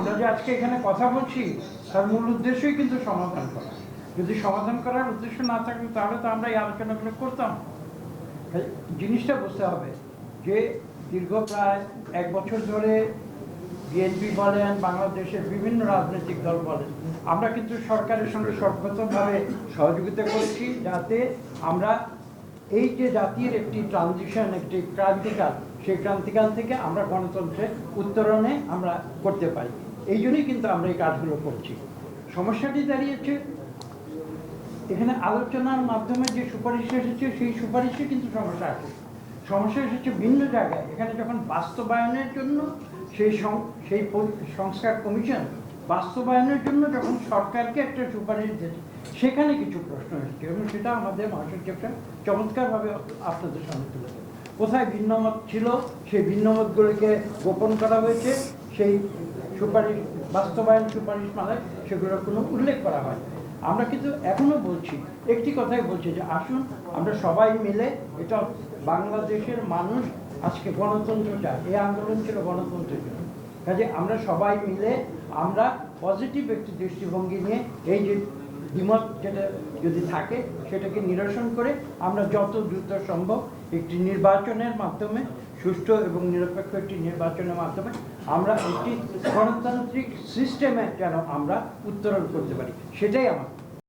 আমরা যে আজকে এখানে কথা বলছি, তার মূল উদ্দেশ্যই কিন্তু সমাধান করা। যদি সমাধান করার উদ্দেশ্য না থাকতো তাহলে তো আমরা এই আলোচনাগুলো করতাম জিনিসটা বুঝতে হবে যে দীর্ঘ প্রায় এক বছর ধরে বিএনপি বলেন, বাংলাদেশের বিভিন্ন রাজনৈতিক দল বলেন, আমরা কিন্তু সরকারের সঙ্গে সর্বপ্রথমভাবে সহযোগিতা করেছি যাতে আমরা এই যে জাতির একটি ট্রানজিশন একটি ক্রান্তিকাল, সেই ক্রান্তিকাল থেকে আমরা গণতন্ত্রের উত্তরণে আমরা করতে পারি। এই জন্যই কিন্তু আমরা এই কাজগুলো করছি। সমস্যাটি দাঁড়িয়েছে, এখানে আলোচনার মাধ্যমে যে সুপারিশ এসেছে, সেই সুপারিশে কিন্তু সমস্যা আছে। সমস্যা এসেছে ভিন্ন জায়গায়। এখানে যখন বাস্তবায়নের জন্য সেই সেই সংস্কার কমিশন বাস্তবায়নের জন্য যখন সরকারকে একটা সুপারিশ দিয়েছে সেখানে কিছু প্রশ্ন এসেছে এবং সেটা আমাদের মহাসচিবটা চমৎকারভাবে আপনাদের সামনে তুলে। কোথায় ভিন্নমত ছিল? সেই ভিন্নমতগুলিকে গোপন করা হয়েছে। সেই সুপারিশ, বাস্তবায়ন সুপারিশ মালায় সেগুলোর কোনো উল্লেখ করা হয় আমরা কিন্তু এখনও বলছি, একটি কথাই বলছি যে আসুন, আমরা সবাই মিলে এটা বাংলাদেশের মানুষ আজকে গণতন্ত্র চায় এই আন্দোলন ছিল গণতন্ত্রের জন্য কাজে আমরা সবাই মিলে আমরা পজিটিভ একটি দৃষ্টিভঙ্গি নিয়ে এই যে দ্বিমত যেটা যদি থাকে, সেটাকে নিরসন করে আমরা যত দ্রুত সম্ভব একটি নির্বাচনের মাধ্যমে সুষ্ঠু এবং নিরপেক্ষ একটি নির্বাচনের মাধ্যমে আমরা একটি গণতান্ত্রিক সিস্টেমে যেন আমরা উত্তরণ করতে পারি? সেটাই আমার